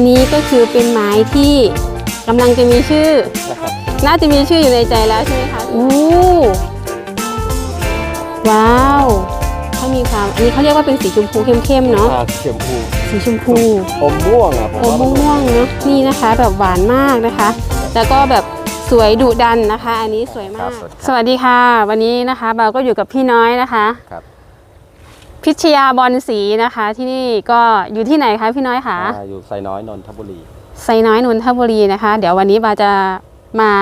อันนี้ก็คือเป็นไม้ที่กำลังจะมีชื่อน่าจะมีชื่ออยู่ในใจแล้วใช่ไหมคะอู้ว้าวเขามีความ อันนี้เขาเรียกว่าเป็นสีชมพูเข้มๆเนาะ อ่เขียมพูสีชมพู อมม่วงอะผมโอ้ว่ามันม่วงๆเนาะนี่นะคะแบบหวานมากนะคะ แล้วก็แบบสวยดุดันนะคะ อันนี้สวยมาก สวัสดีค่ะ วันนี้นะคะเราก็อยู่กับพี่น้อยนะคะ ครับ พิชยาบอลสีนะคะ ที่นี่ก็อยู่ที่ไหนคะพี่น้อยคะอ่าอยู่ไซน้อยนนทบุรี ไซน้อยนนทบุรีนะคะ เดี๋ยววันนี้บาจะมา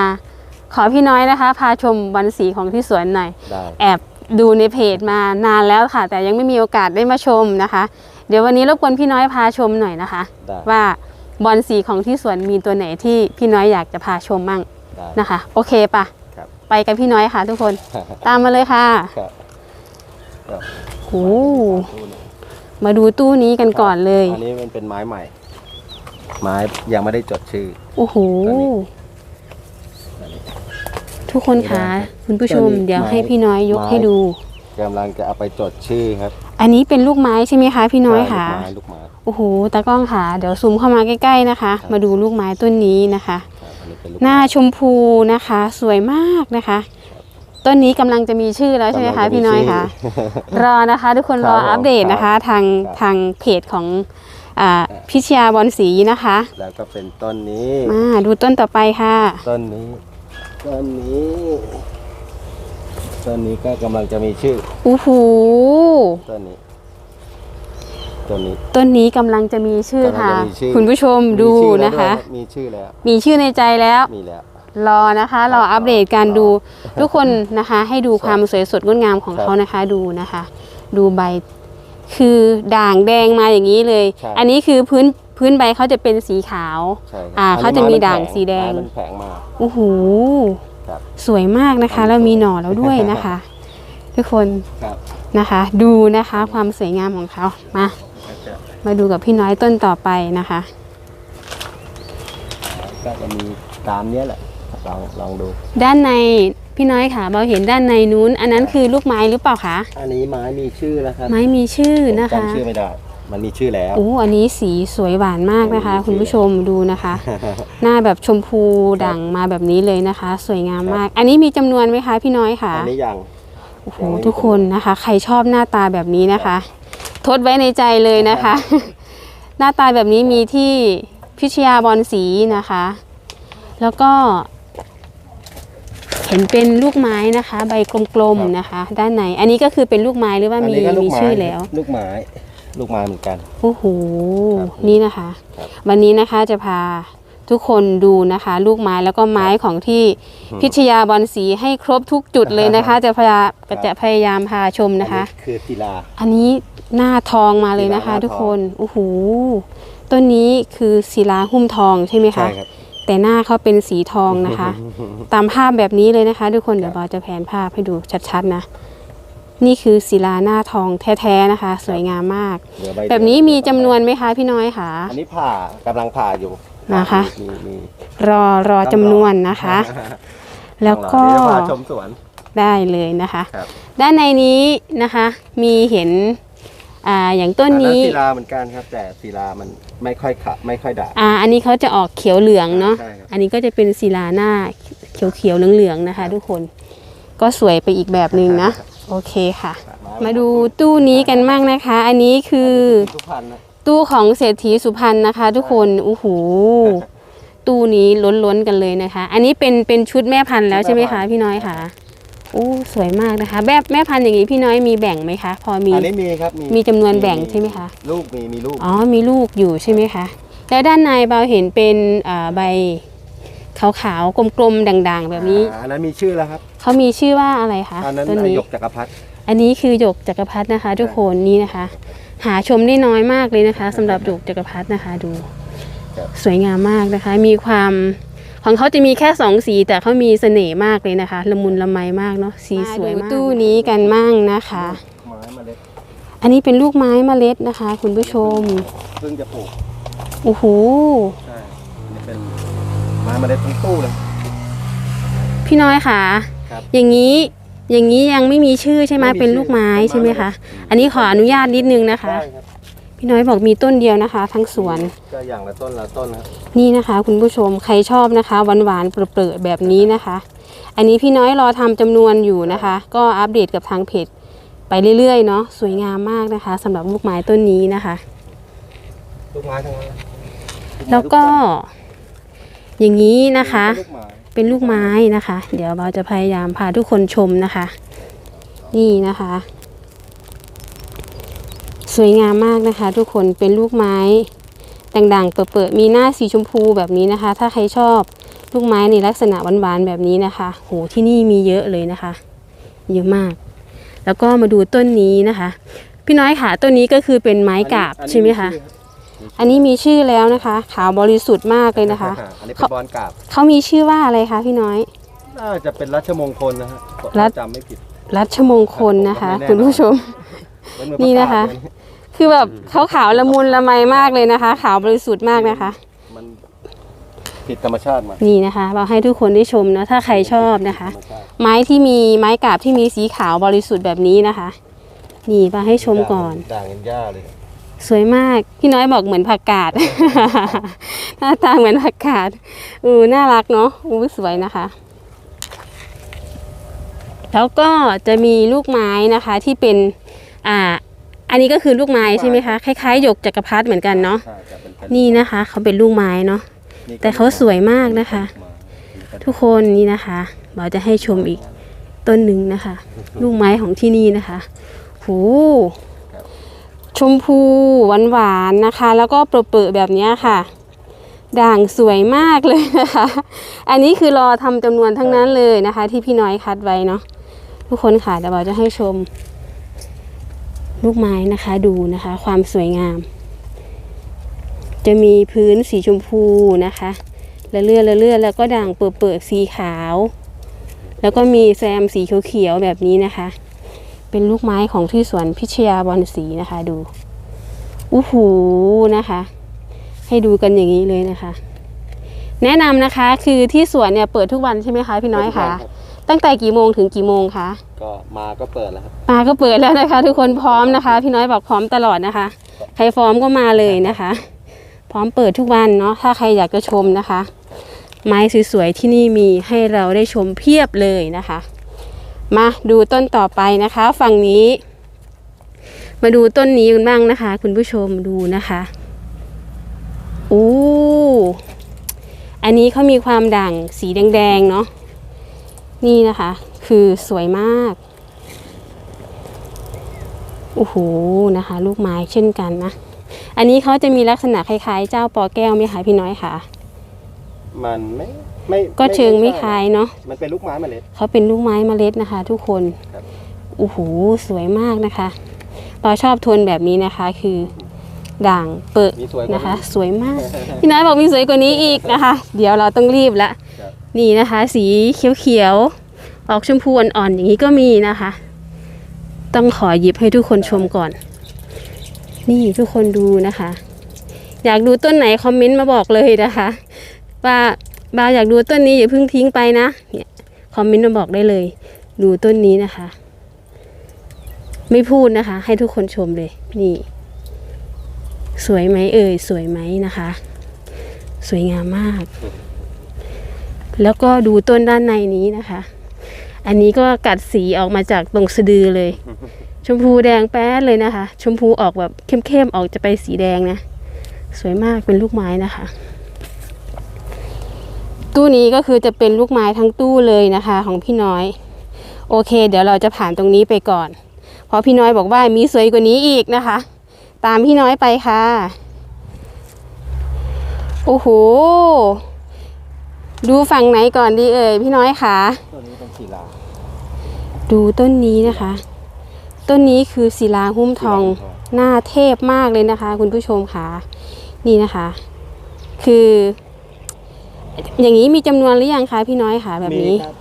ขอพี่น้อยนะคะ พาชมบอลสีของที่สวนหน่อย ได้ แอบดูในเพจมานานแล้วค่ะ แต่ยังไม่มีโอกาสได้มาชมนะคะ เดี๋ยววันนี้รบกวนพี่น้อยพาชมหน่อยนะคะ ได้ ว่าบอลสีของที่สวนมีตัวไหนที่พี่น้อยอยากจะพาชมมั่งได้ นะคะ โอเคปะครับ ไปกับพี่น้อยค่ะ ทุกคน ตามมาเลยค่ะ ครับครับ โอ้มาดูตู้นี้กันก่อนเลย อันนี้มันเป็นไม้ใหม่ ไม้ยังไม่ได้จดชื่อ โอ้โหตัวนี้ทุกคนคะคุณผู้ชมตัวนี้เดี๋ยวไม้ให้พี่น้อยยกไม้ให้ดูกำลังจะเอาไปจดชื่อครับ อันนี้เป็นลูกไม้ใช่ไหมคะพี่น้อยค่ะลูกไม้ลูกไม้โอ้โหตากล้องค่ะ เดี๋ยวซูมเข้ามาใกล้ๆนะคะครับมาดูลูกไม้ต้นนี้นะคะครับอันนี้เป็นลูกหน้าชมพูนะคะ สวยมากนะคะ ต้นนี้กำลังจะมีชื่อแล้วใช่ไหมคะกำลังจพี่น้อยคะชื่รอนะคะ ทุกคนครัรบออัปเดตนะคะ ทางครับทางเพจของอ่าพิชยาบอลสีนะคะ แล้วก็เป็นต้นนี้มาดูต้นต่อไปค่ะ ต้นนี้ ต้นนี้ต้นนี้ก็กำลังจะมีชื่อโอ้โหต้นนี้ต้นนี้ต้นนี้กำลังจะมีชื่อค่ะกำลังจะมีชื่อคุณผู้ชมดูมีชื่อแล้วนะคะด้วยมีชื่อแล้ว มีชื่อในใจแล้วมีแล้ว รอนะคะรออัปเดตการดูทุกคนนะคะให้ดูความสวยสดงดงามของครับเขานะคะดูนะคะ ดูใบคือด่างแดงมาอย่างนี้เลย ใช่ อันนี้คือพื้นพื้นใบเขาจะเป็นสีขาว ใช่ครับอ่าอันนี้เขาจะมีไนด่างแข็สีแดงไม้มันแข็งมากโอ้โหครับสวยมากนะคะ แล้วมีหน่อแล้วด้วยนะคะ ทุกคนครับ นะคะ ดูนะคะความสวยงามของเขามาก็จะมาดูกับพี่น้อยต้นต่อไปนะคะ ก็จะมีตามเนี้ยแหละ ลองลองดู ด้านในพี่น้อยค่ะเราเห็นด้านในนู้น อันนั้นคือลูกไม้หรือเปล่าคะอันนี้ไม้มีชื่อแล้วครับไม้มีชื่อนะผมคะจำชื่อไม่ได้ มันมีชื่อแล้วโอ้อันนี้สีสวยหวานมากนะคะมีชื่อคุณผู้ชมดูนะคะ หน้าแบบชมพูด่างมาแบบนี้เลยนะคะ สวยงามมาก อันนี้มีจำนวนไหมคะพี่น้อยค่ะอันนี้ยังโอ้โหทุกคนนะคะ ใครชอบหน้าตาแบบนี้นะคะ ทดไว้ในใจเลยนะคะ หน้าตาแบบนี้มีที่พิชยาบอลสีนะคะ แล้วก็ เห็นเป็นลูกไม้นะคะ ใบกลมๆนะคะ ด้านในอันนี้ก็คือเป็นลูกไม้หรือว่าอันมีนี้ก็ลูมีกไม้ชื่อแล้ว ลูกไม้ ลูกไม้เหมือนกันโอ้โหครับนี่นะคะครับวันนี้นะคะจะพาทุกคนดูนะคะ ลูกไม้แล้วก็ไม้ของที่พิชยาบอลสีให้ครบทุกจุดเลยนะคะ จะพยาจะพยายามพาชมนะคะอัคือศิลา อันนี้หน้าทองมาเลยนะคะศิลาหน้าทุกทคองนโอ้โหต้นนี้คือศิลาหุ้มทองใช่ไหมคะใช่ครับ แต่หน้าเขาเป็นสีทองนะคะ ตามภาพแบบนี้เลยนะคะ ทุกคนเดี๋ยวบอจะแผนภาพให้ดูชัดๆนะ นี่คือศิลาหน้าทองแท้ๆนะคะ สวยงามมาก เหลือใแบบนี้มีจำนวนไหมคะพี่น้อยคะอันนี้ผ่ากำลังผ่าอยู่นะคะ มีมีรอรอจำนวนนะคะ แล้วก็เดี๋ยวพาชมสวน ได้เลยนะคะ ครับ ด้านในนี้นะคะ มีเห็น อ่าอย่างต้นนี้อัศิลาเหมือนกันครับ แต่ศิลามันไม่ค่อยขะไม่ค่อยด่างอ่าอันนี้เขาจะออกเขียวเหลืองเนาะใช่ครับอันนี้ก็จะเป็นศิลาหน้าเขียวเขียวๆเหลืองๆนะคะ ทุกคนก็สวยไปอีกแบบหนึ่งนะโอเคค่ะ มาดูตู้นี้กันบ้างนะคะ อันนี้คือทุกพันนะตู้ของเศรษฐีสุพรรณนะคะ ทุกคนโอ้โหตู้นี้ล้นๆกันเลยนะคะ อันนี้เป็นเป็นชุดแม่พันธุ์แล้วใช่ไหมคะพี่น้อยค่ะโอ้สวยมากนะคะ แบบแม่พันธุ์อย่างนี้พี่น้อยมีแบ่งไหมคะ พอมีอันนี้มีครับมีจำนวนแบ่งใช่ไหมคะลูกมีมีลูกอ๋อมีลูกอยู่ใช่ไหมคะแล้วด้านในเบาเห็นเป็นอ่าใบขาวๆกลมๆด่างๆ แบบนี้อ่าอันนั้นมีชื่อแล้วครับเขามีชื่อว่าอะไรคะอันนั้นต้นนี้หยกจักรพรรดิอันนี้คือหยกจักรพรรดินะคะ ทุกคนนี่นะคะ หาชมได้น้อยมากเลยนะคะสำหรับหยกจักรพรรดินะคะดู สวยงามมากนะคะ มีความ ของเขาจะมีแค่สองสี แต่เขามีเสน่ห์มากเลยนะคะละมุนละไมมากเนาะสีสวยมากตู้นี้กันมั่งนะคะ ไม้เมล็ดอันนี้เป็นลูกไม้เมล็ดนะคะ คุณผู้ชมเพิ่งจะปลูกโอ้โหใช่อันนี่เป็นไม้เมล็ดทั้งตู้เลย พี่น้อยค่ะ ครับ อย่างนี้อย่างนี้ยังไม่มีชื่อใช่ไหมไม่มีเป็นลูกไม้ชื่อใช่ไหมคะเป็นไม้อันนี้ขออนุญาตนิดนึงนะคะ ได้ครับ พี่น้อยบอกมีต้นเดียวนะคะ ทั้งสวน ก็อย่างละต้นละต้นนะครับนี่นะคะ คุณผู้ชมใครชอบนะคะหวานหวานๆเปรอะๆแบบนี้นะคะ อันนี้พี่น้อยรอทำจำนวนอยู่นะคะ ก็อัปเดตกับทางเพจไปเรื่อยๆเนาะสวยงามมากนะคะสำหรับลูกไม้ต้นนี้นะคะลูกไม้ทั้งนั้นเลยแล้วก็ อย่างนี้นะคะลูกไม้เป็นลูกไม้นะคะ เดี๋ยวเราจะพยายามพาทุกคนชมนะคะ นี่นะคะ สวยงามมากนะคะ ทุกคนเป็นลูกไม้ด่างๆ เปิดๆมีหน้าสีชมพูแบบนี้นะคะ ถ้าใครชอบลูกไม้ในลักษณะหวานๆแบบนี้นะคะ โหที่นี่มีเยอะเลยนะคะ เยอะมาก แล้วก็มาดูต้นนี้นะคะ พี่น้อยค่ะต้นนี้ก็คือเป็นไม้กาบใช่ไหมคะอันนี้มีชื่อแล้วนะคะ ขาวบริสุทธิ์มากเลยนะคะอันนี้เป็นบอลกาบเขามีชื่อว่าอะไรคะพี่น้อย น่าจะเป็นรัชมงคลนะฮะรัชจำไม่ผิด รัชมงคลนะคะผมก็ไม่แน่คุณผู้ชมมัเหมือนี่นะคะปรกาศเลย คือแบบเขาขาวละมุนละไมมากเลยนะคะ ขาวบริสุทธิ์มากนะคะ มันผิดธรรมชาติมานี่นะคะ เราให้ทุกคนได้ชมนะถ้าใครชอบนะคะธรรมชาติไม้ที่มีไม้กาบที่มีสีขาวบริสุทธิ์แบบนี้นะคะ นี่มาให้ชมก่อนด่างเงินหญ้าเลยสวยมากพี่น้อยบอกเหมือนผักกาดหน้าตาเหมือนผักกาดอือน่ารักเนาะอู้สวยนะคะ แล้วก็จะมีลูกไม้นะคะที่เป็นอ่า อันนี้ก็คือลูกไม้ใช่ไหมคะคล้ายๆหยกจักรพรรดิเหมือนกันเนาะใช่จะเป็นแผ่นี่นะคะ เขาเป็นลูกไม้เนาะนี่ก็แต่เขาสวยมากนะคะ ทุกคนนี่นะคะเราจะให้ชมอีกต้นหนึ่งนะคะ ลูกไม้ของที่นี่นะคะโหชมพูหวานหวานๆนะคะ แล้วก็เปรอะๆแบบเนี้ยค่ะ ด่างสวยมากเลยนะคะ อันนี้คือรอทำจำนวนทั้งนั้นเลยนะคะ ที่พี่น้อยคัดไว้เนาะทุกคนค่ะเดี๋ยวเราจะให้ชม ลูกไม้นะคะดูนะคะ ความสวยงาม จะมีพื้นสีชมพูนะคะละเลื่อนละเลื่อนแล้วก็ด่างเปิดเปิดสีขาว แล้วก็มีแซมสีเขียวๆแบบนี้นะคะ เป็นลูกไม้ของที่สวนพิชยาบอนสีนะคะดูอู้หูนะคะ ให้ดูกันอย่างนี้เลยนะคะ แนะนำนะคะคือที่สวนเนี่ยเปิดทุกวันใช่ไหมคะพี่น้อยคะ ตั้งแต่กี่โมงถึงกี่โมงคะก็มาก็เปิดแล้วครับมาก็เปิดแล้วนะคะ ทุกคนพร้อมนะคะ พี่น้อยบอกพร้อมตลอดนะคะ ใครพร้อมก็มาเลยนะคะ พร้อมเปิดทุกวันเนาะถ้าใครอยากจะชมนะคะ ไม้สวยๆที่นี่มีให้เราได้ชมเพียบเลยนะคะ มาดูต้นต่อไปนะคะ ฝั่งนี้ มาดูต้นนี้กันบ้างนะคะ คุณผู้ชมดูนะคะโอ้อันนี้เขามีความด่างสีแดงๆเนาะ นี่นะคะ คือสวยมากโอ้โหนะคะ ลูกไม้เช่นกันนะ อันนี้เขาจะมีลักษณะคล้ายๆ เจ้าปอแก้วไหมคะพี่น้อยคะมันไม่ไม่ก็เชิงไม่คใช่ล้ายเนาะมันเป็นลูกไม้เมล็ดเขาเป็นลูกไม้เมล็ดนะคะ ทุกคนครับโอ้โหสวยมากนะคะเราชอบโทนแบบนี้นะคะ คือด่างเปิดมีสวยกว่านะคะ สวยมาก พี่น้อยบอกมีสวยกว่านี้อีกนะคะ เดี๋ยวเราต้องรีบละครับ นี่นะคะ สีเขียวๆออกชมพูอ่อนๆอย่างนี้ก็มีนะคะ ต้องขอหยิบให้ทุกคนชมก่อน นี่ทุกคนดูนะคะ อยากดูต้นไหนคอมเมนต์มาบอกเลยนะคะ ว่าบาอยากดูต้นนี้อย่าเพิ่งทิ้งไปนะเนี่ยคอมเมนต์มาบอกได้เลย ดูต้นนี้นะคะ ไม่พูดนะคะ ให้ทุกคนชมเลยนี่ สวยไหมเอ่ยสวยไหมนะคะ สวยงามมาก แล้วก็ดูต้นด้านในนี้นะคะ อันนี้ก็กัดสีออกมาจากตรงสะดือเลย ชมพูแดงแป๊ดเลยนะคะ ชมพูออกแบบเข้มๆออกจะไปสีแดงนะ สวยมากเป็นลูกไม้นะคะ ตู้นี้ก็คือจะเป็นลูกไม้ทั้งตู้เลยนะคะ ของพี่น้อย โอเค เดี๋ยวเราจะผ่านตรงนี้ไปก่อน เพราะพี่น้อยบอกว่ามีสวยกว่านี้อีกนะคะ ตามพี่น้อยไปค่ะ โอ้โห ดูฝั่งไหนก่อนดีเอ่ยพี่น้อยคะตัวนี้เป็นศิลาดูต้นนี้นะคะ ต้นนี้คือศิลาหุ้มทองหน้าเทพมากเลยนะคะ คุณผู้ชมค่ะนี่นะคะ คือ อย่างนี้มีจำนวนหรือยังคะพี่น้อยค่ะแบบนี้มีครับ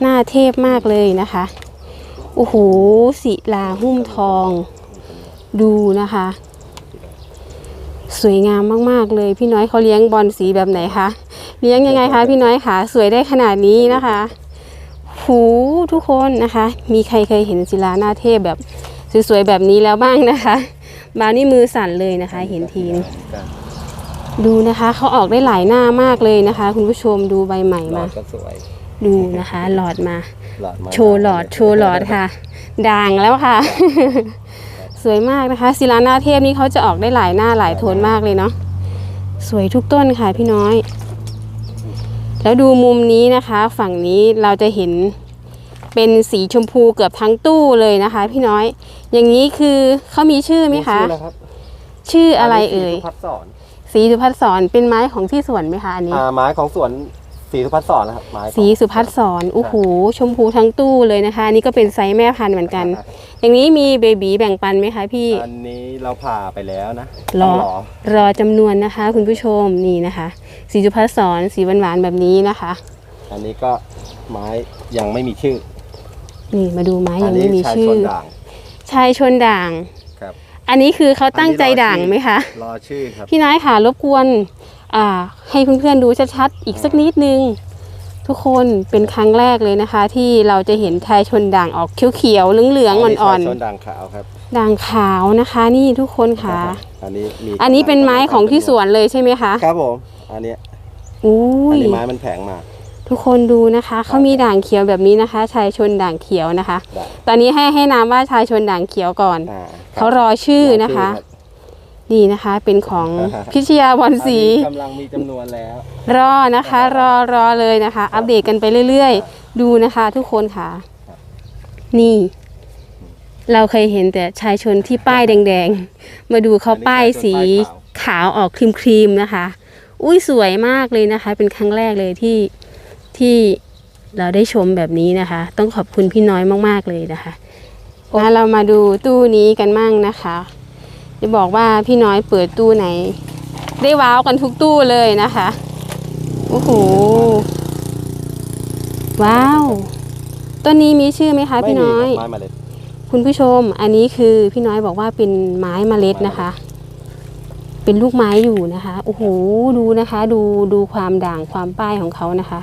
หน้าเทพมากเลยนะคะโอ้โหศิลาหุ้มทอง ดูนะคะ สวยงามมากๆเลย พี่น้อยเขาเลี้ยงบอลสีแบบไหนคะเลี้ยงยังไงคะพี่น้อยคะสวยได้ขนาดนี้นะคะหูทุกคนนะคะ มีใครเคยเห็นศิลาหน้าเทพแบบสวยๆแบบนี้แล้วบ้างนะคะบาวนี่มือสั่นเลยนะคะ เห็นทีนจ้ะดูนะคะเขาออกได้หลายหน้ามากเลยนะคะ คุณผู้ชมดูใบใหม่หลอมาดก็สวยดูนะคะหลอดมาหลอดมา โชว์หลอดโชว์หลอดค่ะ ด่างแล้วค่ะส วยมากนะคะศิลาหน้าเทพนี่เขาจะออกได้หลายหน้าหลายโทนมากเลยเนาะสวยทุกต้นค่ะพี่น้อย แล้วดูมุมนี้นะคะ ฝั่งนี้เราจะเห็นเป็นสีชมพูเกือบทั้งตู้เลยนะคะ พี่น้อย อย่างนี้คือเขามีชื่อไหมคะ ชื่ออะไรครับชื่ออะไรเอ่ยสีสุพัฒน์สอนสีสุพัฒน์สอนเป็นไม้ของที่สวนไหมคะอันนี้ อ่าไม้ของสวน สีสุพัฒน์สอนนะครับไม้ของสีสุพัฒน์สอนโอ้โหชมพูทั้งตู้เลยนะคะอันนี้ก็เป็นไซส์แม่พันธุ์เหมือนกันอ่าอย่างนี้มีเบบีแบ่งปันไหมคะพี่ อันนี้เราผ่าไปแล้วนะ รอต้องรอจำนวนนะคะ คุณผู้ชมนี่นะคะ สีสุภัสสอนสีหวานๆแบบนี้นะคะ อันนี้ก็ไม้ยังไม่มีชื่อ นี่มาดูไม้อัยังนี้ไม่มีชายชื่ชอนด่างชายชนด่างครับอันนี้คือเขาตั้งใจด่างไหมคะ รอชื่อครับ พี่น้อยค่ะรบกวนอ่า ให้เพื่อนๆดูชัดๆอีกสักนิดนึง ทุกคนเป็นครั้งแรกเลยนะคะ ที่เราจะเห็นชายชนด่างออกเขียวๆเหลืองๆอ่อนชายชนด่างขาวครับๆด่างขาวนะคะ นี่ทุกคนค่ะ อันนี้มีอันนี้เป็นไม้ของที่สวนเลยใช่ไหมคะครับผมอันเนี้ยอุ้อันยนี้ไม้มันแผงมาทุกคนดูนะคะเขามีด่างเขียวแบบนี้นะคะ ชายชนด่างเขียวนะคะได้ตอนนี้ให้ให้นามว่าชายชนด่างเขียวก่อนอ่าเขารอชื่อนะคะ นี่นะคะเป็นของพิชยาบอลอันสีนี้กำลังมีจำนวนแล้ว รอนะคะ รอรอเลยนะคะ อัปเดตกันไปเรื่อยๆ ดูนะคะ ทุกคนค่ะ นี่ เราเคยเห็นแต่ชายชนที่ป้ายแดงๆ มาดูเขาป้ายสีขาวออกครีมๆนะคะ อุ้ยสวยมากเลยนะคะ เป็นครั้งแรกเลยที่ที่เราได้ชมแบบนี้นะคะ ต้องขอบคุณพี่น้อยมากๆเลยนะคะมาเรามาดูตู้นี้กันมั่งนะคะ จะบอกว่าพี่น้อยเปิดตู้ไหน ได้ว้าวกันทุกตู้เลยนะคะ โอ้โห ว้าว ต้นนี้มีชื่อไหมคะไม่พี่มีน้อยครับไม้เมาเล็ด คุณผู้ชม อันนี้คือพี่น้อยบอกว่าเป็นไม้เมล็ดนะคะ เป็นลูกไม้อยู่นะคะ โอ้โห ดูนะคะ ดูดูความด่างความป้ายของเขานะคะ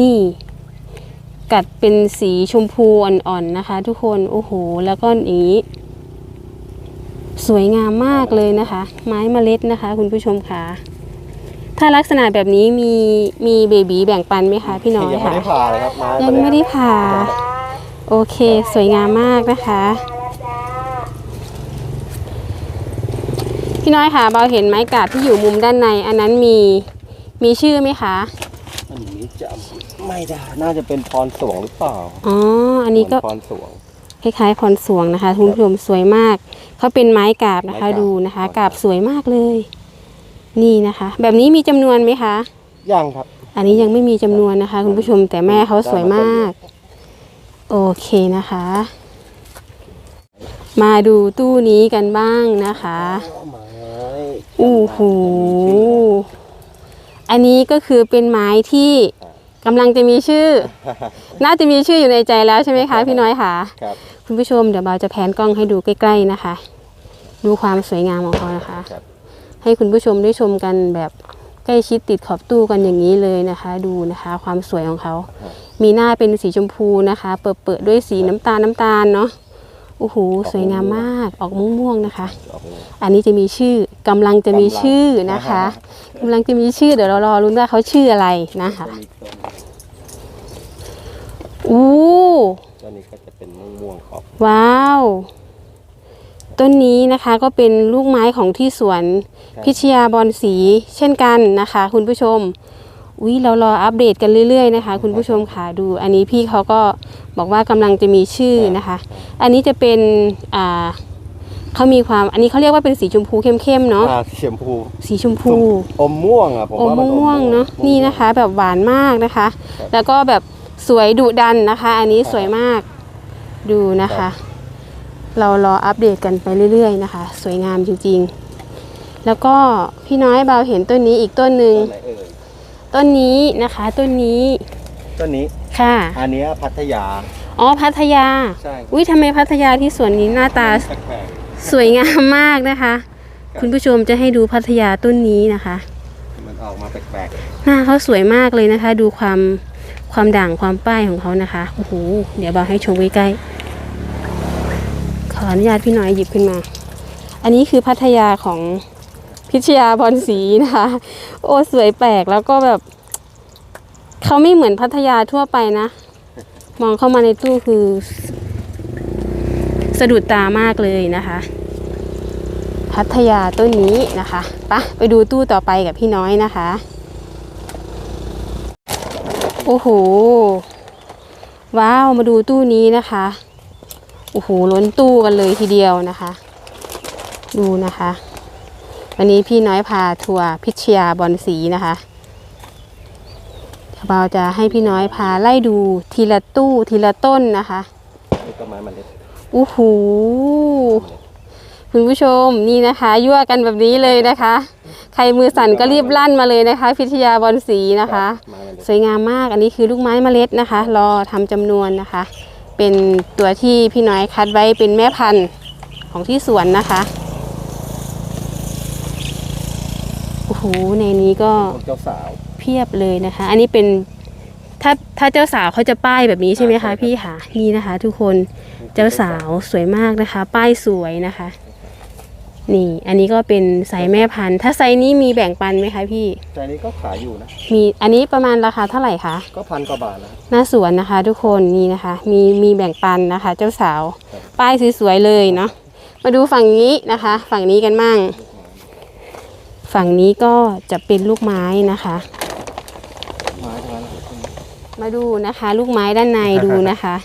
นี่กัดเป็นสีชมพูอ่อนๆนะคะ ทุกคน โอ้โห แล้วก็อย่างนี้ สวยงามมากเลยนะคะ ไม้เมล็ดนะคะ คุณผู้ชมค่ะ ถ้าลักษณะแบบนี้มีมีเบบีแบ่งปันไหมคะพี่น้อยยังไม่ค่ะได้ผ่าเลยครับไม้ยังไม่ได้ผ่า โอเค สวยงามมากนะคะ พี่น้อยค่ะเบาเห็นไม้กาดที่อยู่มุมด้านใน อันนั้นมีมีชื่อไหมคะ อันนี้จะไม่ได้น่าจะเป็นพรสวงหรือเปล่าอ๋อ อันนี้ก็ พรสวง คล้ายๆพรสวงนะคะคุณผู้ชมสวยมากเขาเป็นไม้กาบนะคะ ไม้กาบ ดูนะคะกาบสวยมากเลย นี่นะคะ แบบนี้มีจำนวนไหมคะยังครับ อันนี้ยังไม่มีจำนวนนะคะ คุณผู้ชมแต่แม่เขาสวยมาก โอเคนะคะ มาดูตู้นี้กันบ้างนะคะ ไม้อู้หูอันนี้ก็คือเป็นไม้ที่ กำลังจะมีชื่อ น่าจะมีชื่ออยู่ในใจแล้วใช่ไหมคะ พี่น้อยค่ะครับคุณผู้ชมเดี๋ยวเบาจะแผนกล้องให้ดูใกล้ ๆนะคะ ดูความสวยงามของเขานะคะ ครับให้คุณผู้ชมได้ชมกันแบบใกล้ชิดติดขอบตู้กันอย่างนี้เลยนะคะ ดูนะคะ ความสวยของเขา มีหน้าเป็นสีชมพูนะคะ เปิดเปิดๆด้วยสีน้ำตาลน้ำตาลเนาะ โอ้โหสวยงามมากออกม่วงๆนะคะออกเลยอันนี้จะมีชื่อกำลังจะมีชื่อนะคะกำลังจะมีชื่อเดี๋ยวเรารอรุ้นว่าเขาชื่ออะไรนะคะจะมีต้นอู้ต้นนี้ก็จะเป็นม่วงๆขอบว้าวต้นนี้นะคะก็เป็นลูกไม้ของที่สวนพิชยาบอลสีเช่นกันนะคะ คุณผู้ชม อุ้ยเรารออัปเดตกันเรื่อยๆนะคะ คุณผู้ชมค่ะดู อันนี้พี่เขาก็บอกว่ากำลังจะมีชื่อนะคะ อันนี้จะเป็นอ่าเขามีความอันนี้เขาเรียกว่าเป็นสีชมพูเข้มๆเนาะอ่าสีชมพู สีชมพู อมม่วงอะผมอมว่ามันม่วงๆเนาะนี่นะคะ แบบหวานมากนะคะ แล้วก็แบบสวยดุดันนะคะ อันนี้สวยมากดูนะคะ เรารออัปเดตกันไปเรื่อยๆนะคะ สวยงามจริงๆ แล้วก็พี่น้อยเบาเห็นต้นนี้อีกต้นหนึ่ง ต้นไหนเอ่ยต้นนี้นะคะต้นนี้ต้นนี้ค่ะ อันเนี้ยพัทยา อ๋อพัทยาใช่อุ้ยทำไมพัทยาที่สวนนี้หน้าตาแปลกสวยงามมากนะคะ คุณผู้ชมจะให้ดูพัทยาต้นนี้นะคะ ๆมันออกมาแปลกหน้าเขาสวยมากเลยนะคะ ดูความความด่างความป้ายของเขานะคะโอ้โหเดี๋ยวบาให้ชมใกล้ๆขออนุญาตพี่น้อยหยิบขึ้นมา อันนี้คือพัทยาของ พิชยาพรศรีนะคะ โอ้สวยแปลกแล้วก็แบบ เขาไม่เหมือนพัทยาทั่วไปนะ มองเข้ามาในตู้คือ สะดุดตามากเลยนะคะ พัทยาต้นนี้นะคะปะไปดูตู้ต่อไปกับพี่น้อยนะคะ โอ้โห ว้าวมาดูตู้นี้นะคะโอ้โหล้นตู้กันเลยทีเดียวนะคะ ดูนะคะ วันนี้พี่น้อยพาทัวร์พิชยาบอลสีนะคะเราจะให้พี่น้อยพาไล่ดูทีละตู้ทีละต้นนะคะนี่ก็ไม้เมล็ดโอ้โหคุณผู้ชมนี่นะคะยั่วกันแบบนี้เลยนะคะ ใครมือสั่นก็รีบลั่นมาเลยนะคะ พิทยาบอลสีนะคะไม้เมล็ดสวยงามมากอันนี้คือลูกไม้เมล็ดนะคะ รอทำจำนวนนะคะ เป็นตัวที่พี่น้อยคัดไว้เป็นแม่พันธุ์ของที่สวนนะคะ โอ้โหในนี้ก็ของเจ้าสาวเพียบเลยนะคะ อันนี้เป็นถ้าถ้าเจ้าสาวเขาจะป้ายแบบนี้ใช่ไหมใช่ครัคะบพี่ค่ะนี่นะคะ ทุกคนเจ้าสาวสวยมากนะคะ ป้ายสวยนะคะ นี่ อันนี้ก็เป็นไซส์แม่พันธุ์ถ้าไซส์นี้มีแบ่งปันไหมคะพี่ใจนี้ก็ขายอยู่นะมีอันนี้ประมาณราคาเท่าไหร่คะก็พันกว่าบาทนะหน้าสวนนะคะ ทุกคนนี่นะคะ มีมีแบ่งปันนะคะ เจ้าสาวครับป้ายสวยๆเลยเนาะมาดูฝั่งนี้นะคะ ฝั่งนี้กันมั่ง ฝั่งนี้ก็จะเป็นลูกไม้นะคะไม้ทั้งนั้นนะมาดูนะคะ ลูกไม้ด้านในดูนะคะ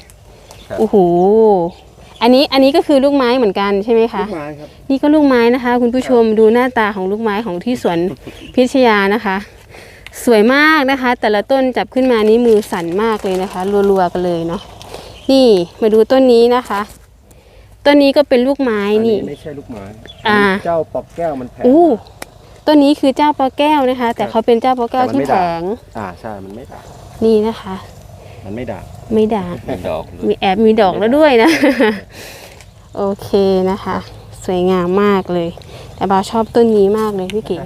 ครับโอ้โหอันนี้อันนี้ก็คือลูกไม้เหมือนกันใช่ไหมคะลูกไม้ครับนี่ก็ลูกไม้นะคะ คุณผู้ชมดูหน้าตาของลูกไม้ของที่สวนพิชยานะคะ สวยมากนะคะ แต่ละต้นจับขึ้นมานี่มือสั่นมากเลยนะคะ รัวๆกันเลยเนาะนี่มาดูต้นนี้นะคะต้นนี้ก็เป็นลูกไม้อันนี้นี่ไม่ใช่ลูกไม้อ่านนี้เจ้าปอกแก้วมันแพงอู้ ต้นนี้คือเจ้าปอแก้วนะคะ แต่เขาเป็นเจ้าปอแก้วแต่มันที่ไม่แผด่างงอ่าใช่มันไม่ด่างนี่นะคะ มันไม่ด่างไม่ด่างดอกมีแอบมีดอกแล้วด้วยนะ โอเคนะคะ สวยงามมากเลย แต่บาวชอบต้นนี้มากเลยพี่เก๋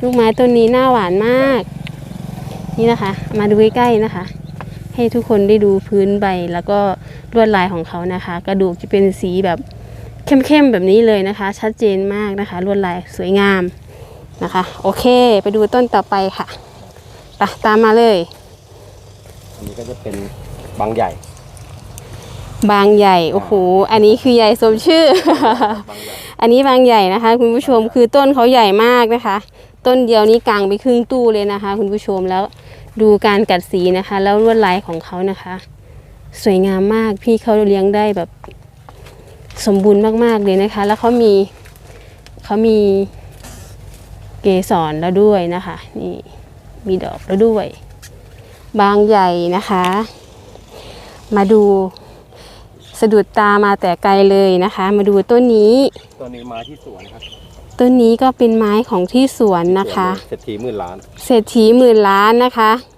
ลูกไม้ต้นนี้หน้าหวานมาก นี่นะคะ มาดูใกล้ๆนะคะ ให้ทุกคนได้ดูพื้นใบแล้วก็ลวดลายของเขานะคะ กระดูกจะเป็นสีแบบเข้มๆแบบนี้เลยนะคะ ชัดเจนมากนะคะ ลวดลายสวยงาม นะคะ โอเค ไปดูต้นต่อไปค่ะไปตามมาเลย อันนี้ก็จะเป็นบางใหญ่ บางใหญ่ โอ้โห อันนี้คือใหญ่สมชื่อ บางใหญ่ อันนี้บางใหญ่นะคะ คุณผู้ชมคือต้นเขาใหญ่มากนะคะ ต้นเดียวนี้กลางไปครึ่งตู้เลยนะคะ คุณผู้ชมแล้วดูการกัดสีนะคะ แล้วลวดลายของเขานะคะ สวยงามมากพี่เขาเลี้ยงได้แบบสมบูรณ์มากๆเลยนะคะ แล้วเขามีเขามี เกสรแล้วด้วยนะคะ นี่มีดอกแล้วด้วย บางใหญ่นะคะ มาดูสะดุดตามาแต่ไกลเลยนะคะ มาดูต้นนี้ตัวนี้ไม้ที่สวนครับต้นนี้ก็เป็นไม้ของที่สวนนะคะ เศรษฐีหมื่นล้าน เศรษฐีหมื่นล้านนะคะ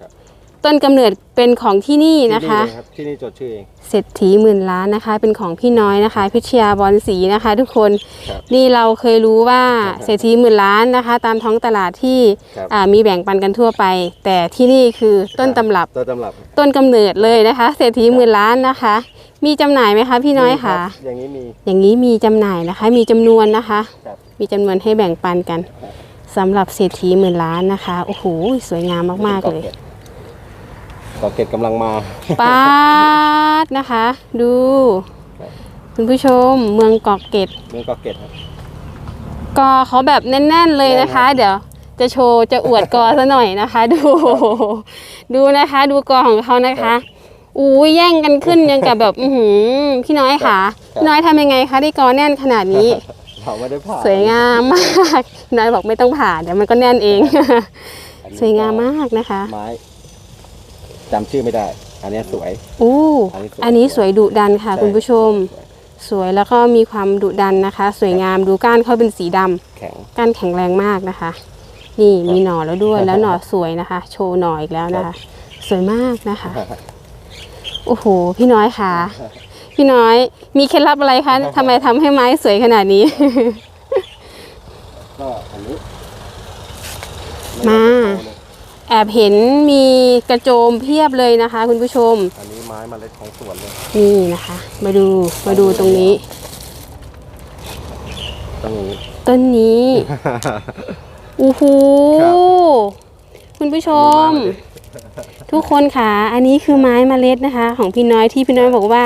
ครับ ต้นกำเนิดเป็นของที่นี่นะคะ ที่เลยรับที่นี่จดชื่อเอง เศรษฐีหมื่นล้านนะคะ เป็นของพี่น้อยนะคะ พิชยาบอลสีนะคะ ทุกคนครับนี่เราเคยรู้ว่าครับเศรษฐีหมื่นล้านนะคะ ตามท้องตลาดที่ครับ อ่ามีแบ่งปันกันทั่วไป แต่ที่นี่คือต้นตำรับตัวตำรับต้นกำเนิดเลยนะคะ เศรษฐีหมื่นล้านนะคะ มีจำหน่ายไหมคะพี่น้อยค่ะรับอย่างนี้มี อย่างนี้มีจำหน่ายนะคะ มีจำนวนนะคะ ครับมีจำนวนให้แบ่งปันกันครับ สำหรับเศรษฐีหมื่นล้านนะคะ โอ้โห สวยงามมาก ๆ เลยกอ เกตกำลังมาปาดนะคะ ดูครับคุณผู้ชมเมืองเกาะเกร็ดเมืองกอเกตครับกอเขาแบบแน่น ๆ เลยนะคะ เดี๋ยว จะโชว์จะอวดกอซะหน่อยนะคะ ดู ดูนะคะ ดูกอของเขานะคะอู้ยแย่งกันขึ้นยังกับแบบอือหือพี่น้อยค่ะพี่น้อยทำยังไงคะได้กอแน่นขนาดนี้เราไม่ได้ผ่าสวยงามมากพี่น้อยบอกไม่ต้องผ่าเดี๋ยวมันก็แน่นเองอันนี้สวยงามมากนะคะไม้ จำชื่อไม่ได้ อันนี้สวย อู้อันนี้สวยอันนี้สวยดุดันค่ะใช่ คุณผู้ชมสวยสวยแล้วก็มีความดุดันนะคะ สวยงามดูก้านเขาเป็นสีดำแข็ง ก้านแข็งแรงมากนะคะ นี่มีหน่อแล้วด้วยแล้วหน่อสวยนะคะ โชว์หน่ออีกแล้วนะคะ สวยมากนะคะ โอ้โห พี่น้อยค่ะ พี่น้อยมีเคล็ดลับอะไรคะทำไมทำให้ไม้สวยขนาดนี้ ก็อันนี้มา แอบเห็นมีกระโจมเพียบเลยนะคะ คุณผู้ชม อันนี้ไม้เมล็ดของสวนเลยนี่นะคะ มาดูมาดูตรงนี้ต้องนี้ ต้นนี้โอ้โหครับคุณผู้ชม ทุกคนค่ะ อันนี้คือไม้เมล็ดนะคะ ของพี่น้อยที่พี่น้อยบอกว่า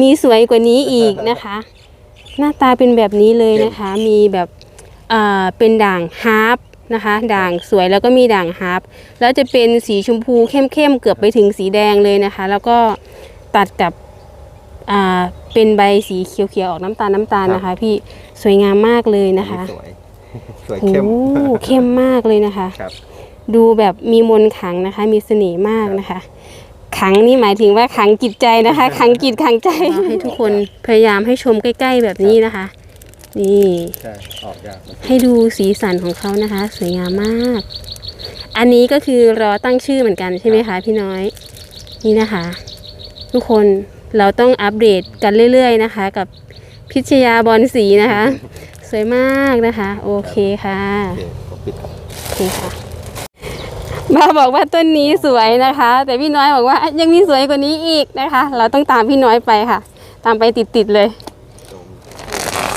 มีสวยกว่านี้อีกนะคะ หน้าตาเป็นแบบนี้เลยนะคะ มีแบบอ่าเป็นด่างฮาร์ป นะคะ ด่างสวยแล้วก็มีด่างฮาร์ปแล้วจะเป็นสีชมพูเข้มๆเกือบไปถึงสีแดงเลยนะคะ แล้วก็ตัดกับอ่าเป็นใบสีเขียวๆออกน้ำตาลน้ำตาลนะคะ พี่สวยงามมากเลยนะคะสวยสวยโอ้เข้มเข้มมากเลยนะคะครับดูแบบมีมนต์ขลังนะคะ มีเสน่ห์มากนะคะ ขังนี่หมายถึงว่าขังจิตใจนะคะ ขังจิตขังใจให้ทุกคนพยายามให้ชมใกล้ ๆ แบบนี้นะคะ นี่ใช่ออกยากมันให้ดูสีสันของเขานะคะ สวยงามมาก อันนี้ก็คือรอตั้งชื่อเหมือนกันใช่ไหมคะพี่น้อย นี่นะคะ ทุกคนเราต้องอัปเดตกันเรื่อย ๆ นะคะ กับพิชยาบอลสีนะคะ สวยมากนะคะ โอเคค่ะโอเคผมปิดครับโอเคค่ะมาบอกว่าต้นนี้สวยนะคะ แต่พี่น้อยบอกว่ายังมีสวยกว่านี้อีกนะคะ เราต้องตามพี่น้อยไปค่ะ ตามไปติดๆเลย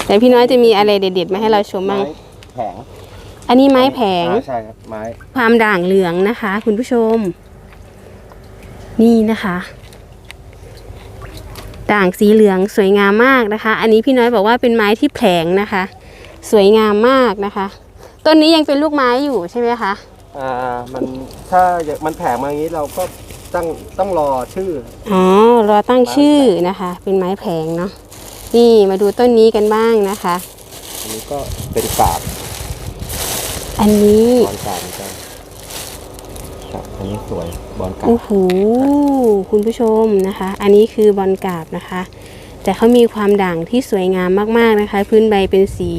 แต่พี่น้อยจะมีอะไรเด็ดๆมาให้เราชมบ้างไม้แผงอันนี้ไม้แผง อ่าใช่ครับ ไม้ ความด่างเหลืองนะคะ คุณผู้ชม นี่นะคะ ด่างสีเหลืองสวยงามมากนะคะ อันนี้พี่น้อยบอกว่าเป็นไม้ที่แผงนะคะ สวยงามมากนะคะ ต้นนี้ยังเป็นลูกไม้อยู่ใช่ไหมคะ อ่า มันถ้าอย่างมันแผงมาอย่างนี้เราก็ต้องต้องรอชื่อ อ๋อรอตั้งชื่อนะคะ เป็นไม้แผงเนาะ นี่มาดูต้นนี้กันบ้างนะคะ อันนี้ก็เป็นกาบอันนี้บอลกาบเหมือนกันครับอันนี้สวยบอลกาบโอ้โหคุณผู้ชมนะคะ อันนี้คือบอลกราบนะคะ แต่เขามีความด่างที่สวยงามมากๆนะคะ พื้นใบเป็นสี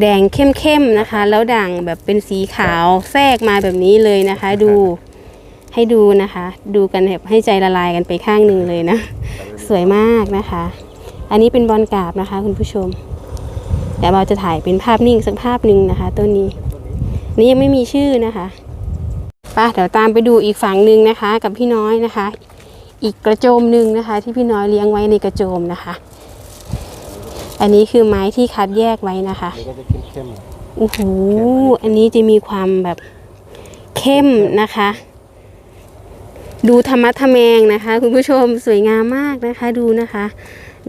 แดงเข้มๆนะคะ แล้วด่างแบบเป็นสีขาวแทรกมาแบบนี้เลยนะคะ ดูให้ดูนะคะ ดูกันแบบให้ใจละลายกันไปข้างหนึ่งเลยนะ สวยมากนะคะ อันนี้เป็นบอลกาบนะคะ คุณผู้ชมเดี๋ยวเราจะถ่ายเป็นภาพนิ่งสักภาพหนึ่งนะคะต้นนี้ นี่ยังไม่มีชื่อนะคะป่ะเดี๋ยวตามไปดูอีกฝั่งหนึ่งนะคะ กับพี่น้อยนะคะ อีกกระโจมหนึ่งนะคะ ที่พี่น้อยเลี้ยงไว้ในกระโจมนะคะ อันนี้คือไม้ที่คัดแยกไว้นะคะอันนี้ก็จะเข้มๆหน่อยโอ้โหอันนี้จะมีความแบบเข้มนะคะ ดูธรรมะทะแมงนะคะ คุณผู้ชมสวยงามมากนะคะ ดูนะคะ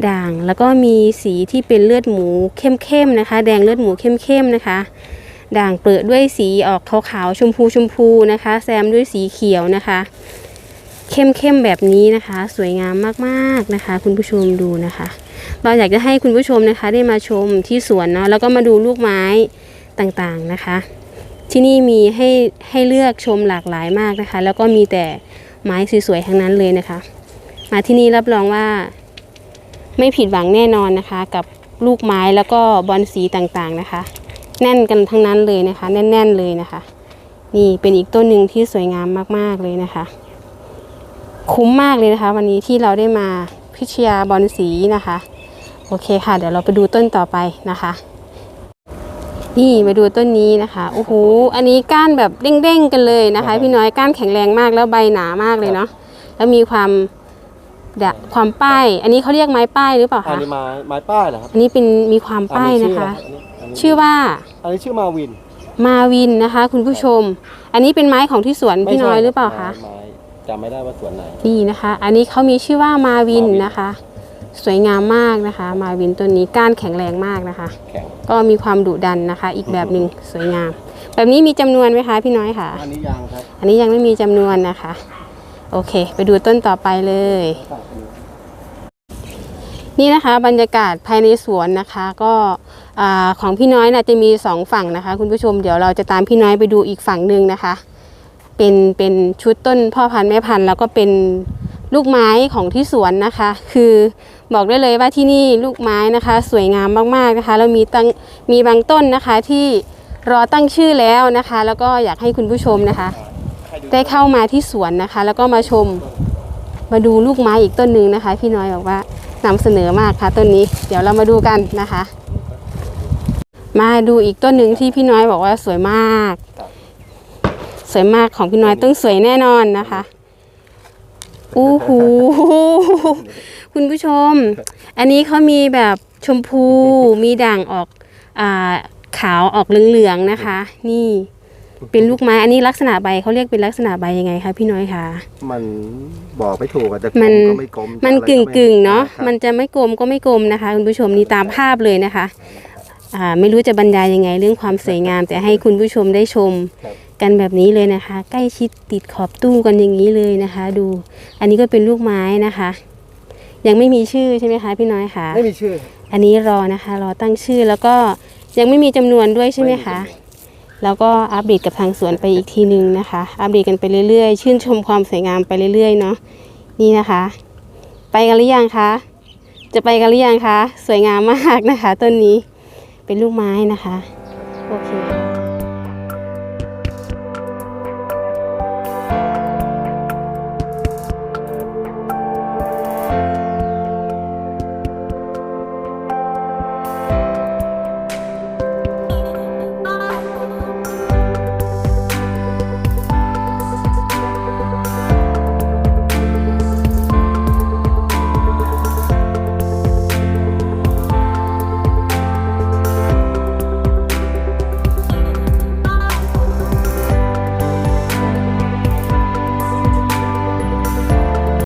ด่าง แล้วก็มีสีที่เป็นเลือดหมูเข้มๆนะคะ แดงเลือดหมูเข้มๆนะคะ ด่างเปิดด้วยสีออกขาวๆชมพูชมพูนะคะ แซมด้วยสีเขียวนะคะ เข้มๆแบบนี้นะคะ สวยงามมากๆนะคะ คุณผู้ชมดูนะคะ เราอยากจะให้คุณผู้ชมนะคะ ได้มาชมที่สวนเนาะแล้วก็มาดูลูกไม้ต่างๆนะคะ ที่นี่มีให้ให้เลือกชมหลากหลายมากนะคะ แล้วก็มีแต่ไม้สวยๆทั้งนั้นเลยนะคะ มาที่นี่รับรองว่า ไม่ผิดหวังแน่นอนนะคะ กับลูกไม้แล้วก็บอลสีต่างๆนะคะ แน่นกันทั้งนั้นเลยนะคะ แน่น ๆเลยนะคะ นี่เป็นอีกต้นหนึ่งที่สวยงามมากๆเลยนะคะ คุ้มมากเลยนะคะ วันนี้ที่เราได้มาพิชยาบอลสีนะคะ โอเคค่ะ เดี๋ยวเราไปดูต้นต่อไปนะคะ นี่มาดูต้นนี้นะคะโอ้โหอันนี้ก้านแบบเด้งๆกันเลยนะคะ พี่น้อยก้านแข็งแรงมากแล้วใบหนามากเลยเนาะแล้วมีความ ดะความป้าย อันนี้เขาเรียกไม้ป้ายหรือเปล่าอันคะนี้ไม้ไม้ป้ายเหรอครับอันนี้เป็นมีความป้ายนะคะอันนี้อันนี้ชื่อว่า อันนี้ชื่อมาวิน มาวินนะคะ คุณผู้ชม อันนี้เป็นไม้ของที่สวนพี่น้อยหรือเปล่าคะไม้จำไม่ได้ว่าสวนไหนนี่นะคะ อันนี้เขามีชื่อว่ามาวินนะคะ สวยงามมากนะคะ มาวินต้นนี้ก้านแข็งแรงมากนะคะแข็งก็มีความดุดันนะคะ อีกแบบหนึ่งสวยงาม แบบนี้มีจำนวนไหมคะพี่น้อยค่ะอันนี้ยางครับอันนี้ยังไม่มีจำนวนนะคะ โอเค ไปดูต้นต่อไปเลย นี่นะคะบรรยากาศภายในสวนนะคะก็อของพี่น้อยนะจะมีสองฝั่งนะคะ คุณผู้ชมเดี๋ยวเราจะตามพี่น้อยไปดูอีกฝั่งหนึ่งนะคะ เป็นเป็นชุดต้นพ่อพันธุ์แม่พันธุ์แล้วก็เป็นลูกไม้ของที่สวนนะคะ คือบอกได้เลยว่าที่นี่ลูกไม้นะคะ สวยงามมากๆนะคะแล้วมีตั้งมีบางต้นนะคะที่รอตั้งชื่อแล้วนะคะ แล้วก็อยากให้คุณผู้ชมนะคะ ได้เข้ามาที่สวนนะคะ แล้วก็มาชมมาดูลูกไม้อีกต้นหนึ่งนะคะ พี่น้อยบอกว่า นำเสนอมากค่ะต้นนี้ เดี๋ยวเรามาดูกันนะคะ มาดูอีกต้นหนึ่งที่พี่น้อยบอกว่าสวยมาก สวยมากของพี่น้อยต้องสวยแน่นอนนะคะอู้หูคุณผู้ชม อันนี้เขามีแบบชมพูมีด่างออกอ่าขาวออกเหลืองๆนะคะ นี่ เป็นลูกไม้ อันนี้ลักษณะใบเขาเรียกเป็นลักษณะใบยังไงคะพี่น้อยคะมันบอกไม่ถูกอะจะกลมันมก็ไม่กลมมันจะอะไรกึ่งไม่กึ่งๆเนาะครับมันจะไม่กลมก็ไม่กลมนะคะคุณผู้ชมนี่ตามภาพเลยนะคะอ่าไม่รู้จะบรรยายยังไง เรื่องความสวยงาม แต่ให้คุณผู้ชมได้ชมครับกันแบบนี้เลยนะคะ ใกล้ชิดติดขอบตู้กันอย่างนี้เลยนะคะ ดู อันนี้ก็เป็นลูกไม้นะคะ ยังไม่มีชื่อใช่ไหมคะพี่น้อยคะไม่มีชื่อ อันนี้รอนะคะ รอตั้งชื่อแล้วก็ยังไม่มีจำนวนด้วยใช่ไหมคะ แล้วก็อัปเดตกับทางสวนไปอีกทีนึงนะคะ อัปเดตกันไปเรื่อยๆ ชื่นชมความสวยงามไปเรื่อยๆเนาะนี่นะคะ ไปกันหรือยังคะจะไปกันหรือยังคะสวยงามมากนะคะ ต้นนี้เป็นลูกไม้นะคะโอเค